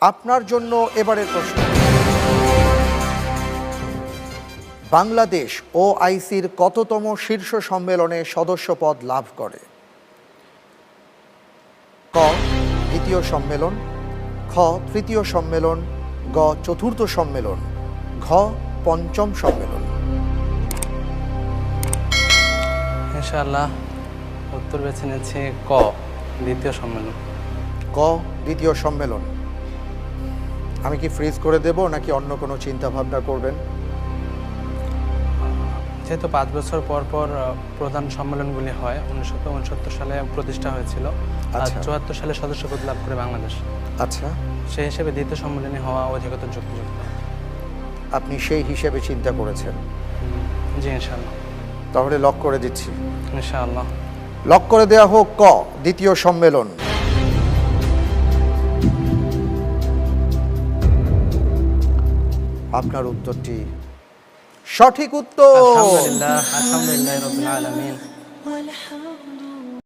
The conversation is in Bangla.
আপনার জন্য এবারের প্রশ্ন। বাংলাদেশ ও আইসির কততম শীর্ষ সম্মেলনে সদস্যপদ লাভ করে? ক দ্বিতীয় সম্মেলন। খ তৃতীয় সম্মেলন। গ চতুর্থ সম্মেলন। ঘ পঞ্চম সম্মেলন। ইনশাআল্লাহ উত্তর বেছে নিয়েছি ক দ্বিতীয় সম্মেলন। ক দ্বিতীয় সম্মেলন। আমি কি ফ্রিজ করে দেব নাকি অন্য কোনো চিন্তা ভাবনা করবেন? যেহেতু পাঁচ বছর পর পর প্রধান সম্মেলনগুলি হয় উনিশশো উনসত্তর সালে প্রতিষ্ঠা হয়েছিল। আর আচ্ছা। চুয়াত্তর সালে সদস্যপদ লাভ করে বাংলাদেশ। আচ্ছা। সেই হিসেবে দ্বিতীয় সম্মেলনে হওয়া অধিকতর যুক্ত আপনি সেই হিসেবে চিন্তা করেছেন? জি ইনশাআল্লাহ। তাহলে লক করে দিচ্ছি। ইনশাআল্লাহ। লক করে দেওয়া হোক ক দ্বিতীয় সম্মেলন। আপনার উত্তরটি সঠিক উত্তর। আলহামদুলিল্লাহ আলহামদুলিল্লাহ রাব্বিল আলামিন।